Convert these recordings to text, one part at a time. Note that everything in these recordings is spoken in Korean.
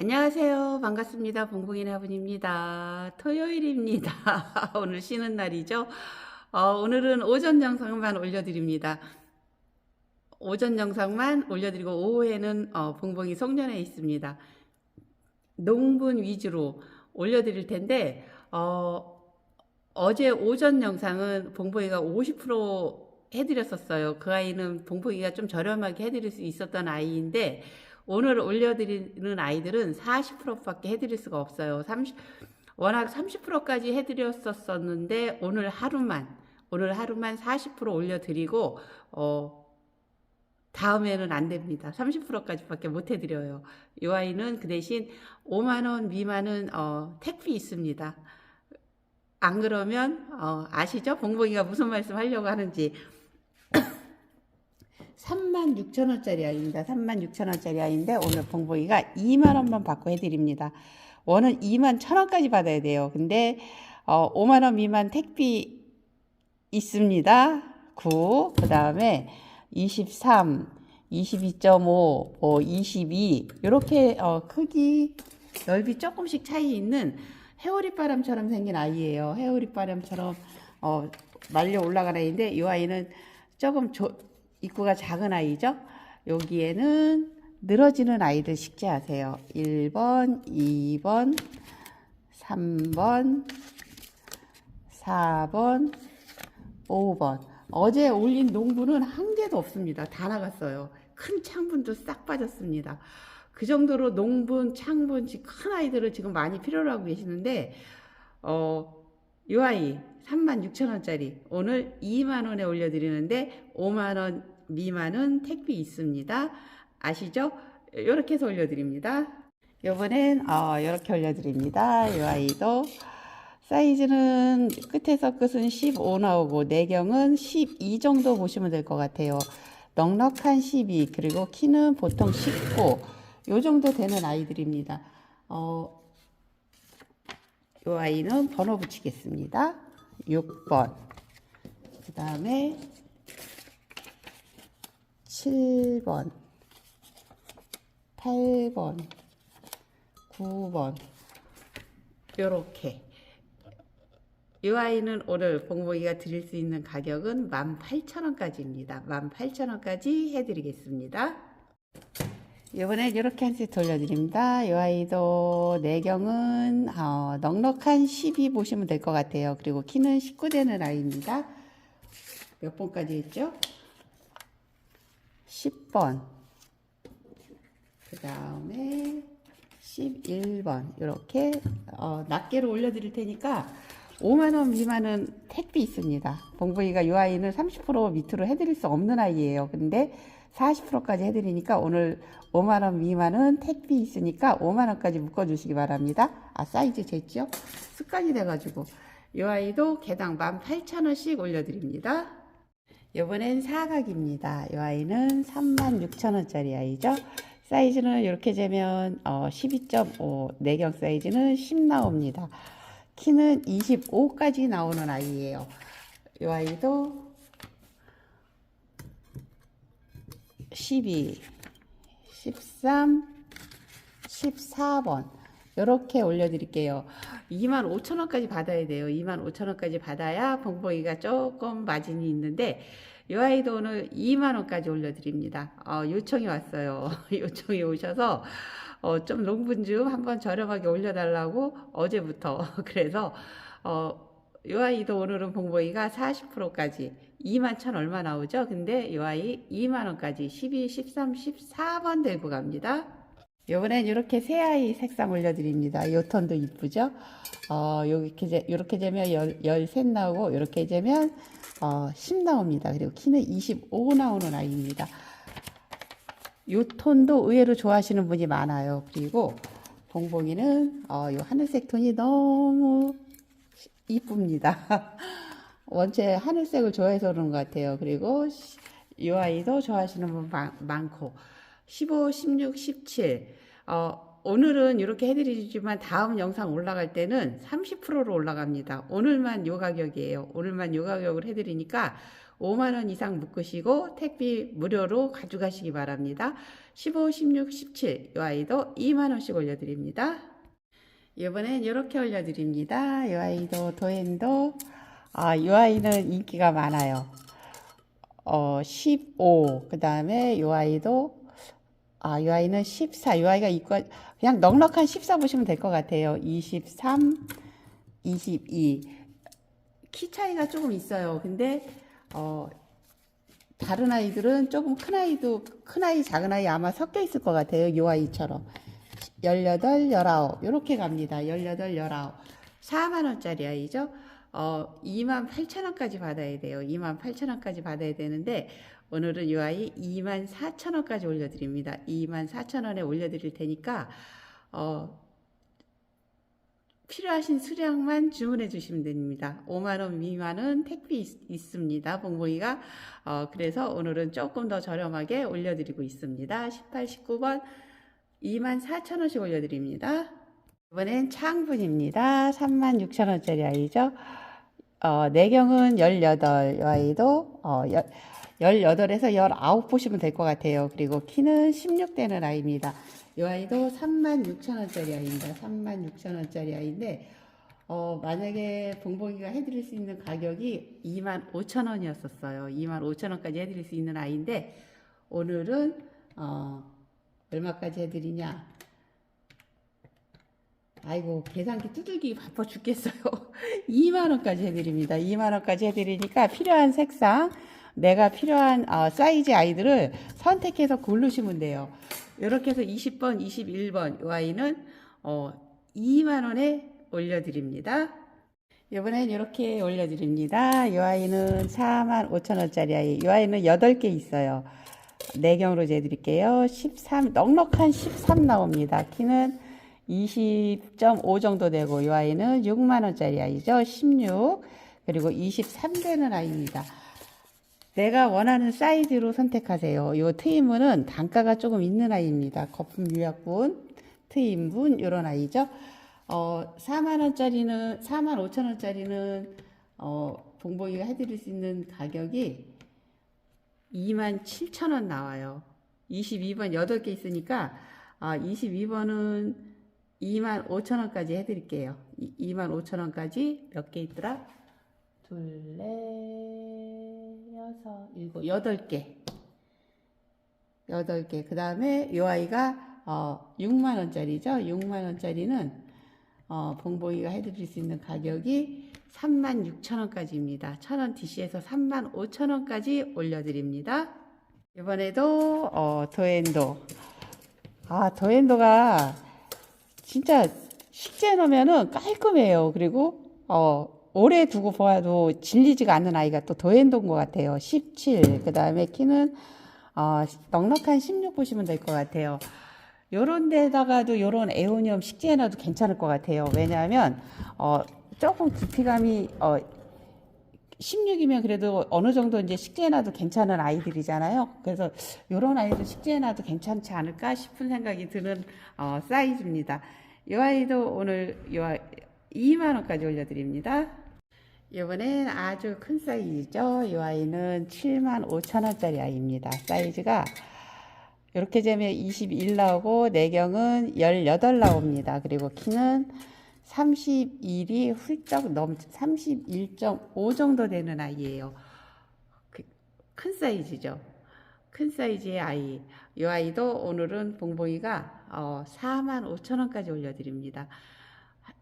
안녕하세요. 반갑습니다. 봉봉이네 화분입니다. 토요일입니다. 오늘 쉬는 날이죠. 어, 오늘은 오전 영상만 올려드립니다. 오전 영상만 올려드리고 오후에는 어, 봉봉이 송년회 있습니다. 농분 위주로 올려드릴 텐데 어, 어제 오전 영상은 봉봉이가 50% 해드렸었어요. 그 아이는 봉봉이가 좀 저렴하게 해드릴 수 있었던 아이인데 오늘 올려드리는 아이들은 40%밖에 해드릴 수가 없어요. 30, 워낙 30%까지 해드렸었었는데 오늘 하루만 오늘 하루만 40% 올려드리고 어, 다음에는 안 됩니다. 30%까지밖에 못 해드려요. 이 아이는 그 대신 5만 원 미만은 어, 택비 있습니다. 안 그러면 어, 아시죠? 봉봉이가 무슨 말씀 하려고 하는지 3만 6천 원짜리 아이입니다. 3만 6천 원짜리 아이인데 오늘 봉봉이가 2만 원만 받고 해드립니다. 원은 2만 천 원까지 받아야 돼요. 근데 어, 5만 원 미만 택비 있습니다. 9. 그 다음에 23, 22.5, 뭐22 이렇게 어, 크기 넓이 조금씩 차이 있는 해오리바람처럼 생긴 아이예요. 해오리바람처럼 어, 말려 올라가는 아이인데 이 아이는 조금 조, 입구가 작은 아이죠. 여기에는 늘어지는 아이들 식재하세요. 1번, 2번, 3번, 4번, 5번. 어제 올린 농부는 한 개도 없습니다. 다 나갔어요. 큰 창분도 싹 빠졌습니다. 그 정도로 농분, 창분, 큰 아이들을 지금 많이 필요로 하고 계시는데, 어, 이 아이 36,000원짜리 오늘 2만원에 올려드리는데 5만원 미만은 택비 있습니다. 아시죠? 이렇게 해서 올려드립니다. 요번엔 어, 이렇게 올려드립니다. 이 아이도 사이즈는 끝에서 끝은 15 나오고 내경은 12 정도 보시면 될 것 같아요. 넉넉한 12 그리고 키는 보통 19 요 정도 되는 아이들입니다. 어, 요 아이는 번호 붙이겠습니다. 6번. 그 다음에 7번. 8번. 9번. 요렇게. 이 아이는 오늘 봉봉이가 드릴 수 있는 가격은 18,000원까지입니다. 18,000원까지 해드리겠습니다. 이번에 이렇게 한 세트 올려드립니다. 이 아이도 내경은 어, 넉넉한 12 보시면 될 것 같아요. 그리고 키는 19 되는 아이입니다. 몇 번까지 했죠? 10번. 그 다음에 11번. 이렇게 어, 낱개로 올려드릴 테니까 5만원 미만은 택비 있습니다. 봉봉이가 이 아이는 30% 밑으로 해드릴 수 없는 아이예요. 근데 40%까지 해드리니까 오늘 5만원 미만은 택비 있으니까 5만원까지 묶어주시기 바랍니다. 아, 사이즈 됐죠? 습관이 돼가지고. 이 아이도 개당 18,000원씩 올려드립니다. 이번엔 사각입니다. 이 아이는 36,000원짜리 아이죠. 사이즈는 이렇게 재면 어, 12.5, 내경 사이즈는 10 나옵니다. 키는 25까지 나오는 아이예요. 이 아이도 12, 13, 14번 이렇게 올려드릴게요. 25,000원까지 받아야 돼요. 25,000원까지 받아야 봉봉이가 조금 마진이 있는데 이 아이도 오늘 2만원까지 올려드립니다. 어, 요청이 왔어요. 요청이 오셔서 어, 좀 농분 좀 한번 저렴하게 올려달라고 어제부터 그래서 어, 이 아이도 오늘은 봉봉이가 40%까지 2만 천 얼마 나오죠? 근데 이 아이 2만 원까지 12, 13, 14번 들고 갑니다. 요번엔 이렇게 새 아이 색상 올려드립니다. 요 톤도 이쁘죠? 어, 요렇게, 재- 요렇게 재면 열, 열셋 나오고, 요렇게 재면, 어, 10 나옵니다. 그리고 키는 25 나오는 아이입니다. 요 톤도 의외로 좋아하시는 분이 많아요. 그리고 봉봉이는, 어, 요 하늘색 톤이 너무 이쁩니다. 원체 하늘색을 좋아해서 그런 것 같아요. 그리고 시- 이 아이도 좋아하시는 분 많, 많고 15, 16, 17 어, 오늘은 이렇게 해드리지만 다음 영상 올라갈 때는 30%로 올라갑니다. 오늘만 요 가격이에요. 오늘만 요 가격을 해드리니까 5만원 이상 묶으시고 택비 무료로 가져가시기 바랍니다. 15, 16, 17, 이 아이도 2만원씩 올려드립니다. 이번엔 이렇게 올려드립니다. 이 아이도 도엔도, 아, 이 아이는 인기가 많아요. 어, 15, 그 다음에 이 아이도, 아, 이 아이는 14, 이 아이가 입고, 그냥 넉넉한 14 보시면 될 것 같아요. 23, 22. 키 차이가 조금 있어요. 근데, 어, 다른 아이들은 조금 큰 아이도, 큰 아이, 작은 아이 아마 섞여 있을 것 같아요. 이 아이처럼. 18, 19. 요렇게 갑니다. 18, 19. 4만원짜리 아이죠. 어, 2만 8천원까지 받아야 돼요. 2만 8천원까지 받아야 되는데, 오늘은 이 아이 2만 4천원까지 올려드립니다. 2만 4천원에 올려드릴 테니까, 어, 필요하신 수량만 주문해 주시면 됩니다. 5만원 미만은 택비 있, 습니다 봉봉이가. 어, 그래서 오늘은 조금 더 저렴하게 올려드리고 있습니다. 18, 19번 2만 4천원씩 올려드립니다. 이번엔 창분입니다. 3만 6천원짜리 아이죠. 어, 내경은 18, 이 아이도, 어, 18에서 19 보시면 될 것 같아요. 그리고 키는 16되는 아이입니다. 이 아이도 3만 6천원짜리 아이입니다. 3만 6천원짜리 아이인데, 어, 만약에 봉봉이가 해드릴 수 있는 가격이 2만 5천원이었었어요. 2만 5천원까지 해드릴 수 있는 아이인데, 오늘은, 어, 얼마까지 해드리냐? 아이고 계산기 두들기 바빠 죽겠어요. 2만 원까지 해드립니다. 2만 원까지 해드리니까 필요한 색상, 내가 필요한 어, 사이즈 아이들을 선택해서 고르시면 돼요. 이렇게 해서 20번, 21번 이 아이는 어, 2만 원에 올려드립니다. 이번엔 이렇게 올려드립니다. 이 아이는 4만 5천 원짜리 아이. 이 아이는 8개 있어요. 내경으로 재드릴게요. 13, 넉넉한 13 나옵니다. 키는 20.5 정도 되고, 이 아이는 6만원짜리 아이죠. 16. 그리고 23 되는 아이입니다. 내가 원하는 사이즈로 선택하세요. 이 트임은 단가가 조금 있는 아이입니다. 거품 유약분, 트임분, 이런 아이죠. 어, 4만원짜리는, 4만 5천원짜리는, 어, 봉봉이가 해드릴 수 있는 가격이 2만 7천 원 나와요. 22번 8개 있으니까 아, 22번은 2만 5천 원까지 해드릴게요. 2만 5천 원까지 몇 개 있더라? 둘, 넷, 여섯, 일곱, 여덟 개. 여덟 개. 그 다음에 이 아이가 어, 6만 원짜리죠. 6만 원짜리는 어, 봉봉이가 해드릴 수 있는 가격이 3만 6천 원까지입니다. 천원 DC에서 3만 5천 원까지 올려드립니다. 이번에도 어, 도엔도. 아 도엔도가 진짜 식재 놓으면은 깔끔해요. 그리고 어, 오래 두고 보아도 질리지가 않는 아이가 또 도엔도인 것 같아요. 17. 그 다음에 키는 어, 넉넉한 16 보시면 될 것 같아요. 요런 데다가도 요런 에오니엄 식재해놔도 괜찮을 것 같아요. 왜냐하면 어, 조금 깊이감이 어, 16이면 그래도 어느 정도 이제 식재해 놔도 괜찮은 아이들이잖아요. 그래서 요런 아이들 식재해 놔도 괜찮지 않을까 싶은 생각이 드는 어, 사이즈입니다. 이 아이도 오늘 요 아이 2만 원까지 올려드립니다. 이번엔 아주 큰 사이즈죠. 이 아이는 7만 5천 원짜리 아이입니다. 사이즈가 이렇게 되면 21 나오고 내경은 18 나옵니다. 그리고 키는 31이 훌쩍 넘 31.5 정도 되는 아이예요. 그, 큰 사이즈죠. 큰 사이즈의 아이. 이 아이도 오늘은 봉봉이가 어, 4만 5천 원까지 올려드립니다.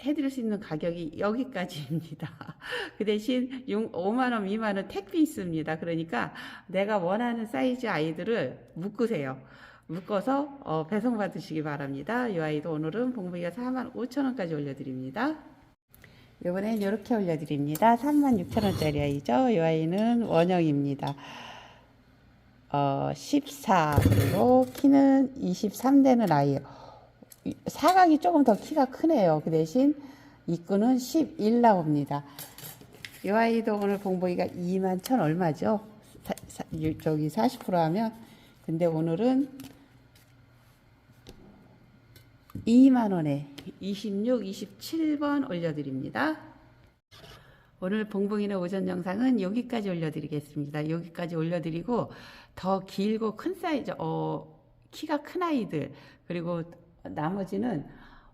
해드릴 수 있는 가격이 여기까지입니다. 그 대신 5만 원 미만은 택비 있습니다. 그러니까 내가 원하는 사이즈 아이들을 묶으세요. 묶어서 어, 배송 받으시기 바랍니다. 이 아이도 오늘은 봉봉이가 4만 5천 원까지 올려드립니다. 이번엔 이렇게 올려드립니다. 3만 6천 원짜리 아이죠. 이 아이는 원형입니다. 어, 14 그리고 키는 23되는 아이예요. 사각이 조금 더 키가 크네요. 그 대신 입구는 11 나옵니다. 이 아이도 오늘 봉봉이가 2만 천 얼마죠? 사, 사, 저기 40% 하면 근데 오늘은 2만 원에 26, 27번 올려드립니다. 오늘 봉봉이네 오전 영상은 여기까지 올려드리겠습니다. 여기까지 올려드리고 더 길고 큰 사이즈, 어, 키가 큰 아이들 그리고 나머지는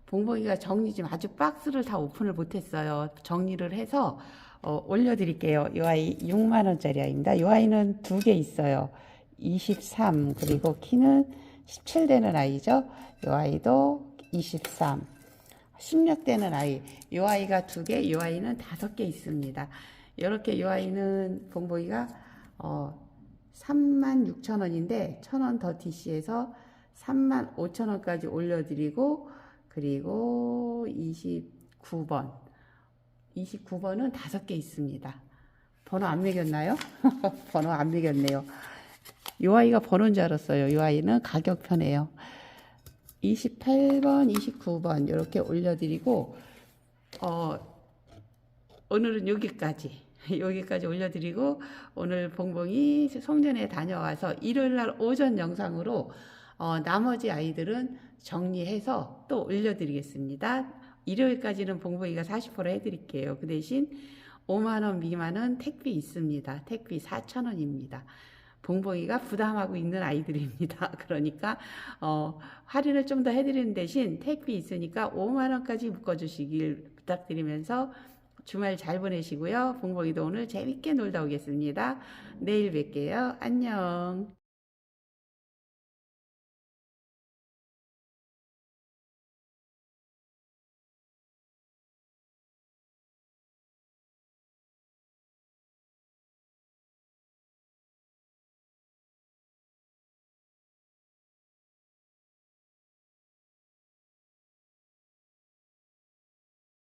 봉봉이가 정리 지금 아주 박스를 다 오픈을 못했어요. 정리를 해서 어, 올려드릴게요. 이 아이 6만 원짜리 아이입니다. 이 아이는 두 개 있어요. 23 그리고 키는 17 되는 아이죠. 이 아이도 23. 16대는 아이. 이 아이가 두 개, 이 아이는 다섯 개 있습니다. 이렇게 이 아이는 봉봉이가 어 3만 6천 원인데 천원더 DC에서 3만 5천 원까지 올려드리고 그리고 29번 29번은 다섯 개 있습니다. 번호 안 매겼나요? 번호 안 매겼네요. 이 아이가 번호인 줄 알았어요. 이 아이는 가격 편해요. 28번, 29번 이렇게 올려드리고 어, 오늘은 여기까지 여기까지 올려드리고 오늘 봉봉이 송년회 다녀와서 일요일 날 오전 영상으로 어, 나머지 아이들은 정리해서 또 올려드리겠습니다. 일요일까지는 봉봉이가 40% 해드릴게요. 그 대신 5만 원 미만은 택비 있습니다. 택비 4천 원입니다. 봉봉이가 부담하고 있는 아이들입니다. 그러니까 어, 할인을 좀 더 해드리는 대신 택비 있으니까 5만 원까지 묶어주시길 부탁드리면서 주말 잘 보내시고요. 봉봉이도 오늘 재밌게 놀다 오겠습니다. 내일 뵐게요. 안녕.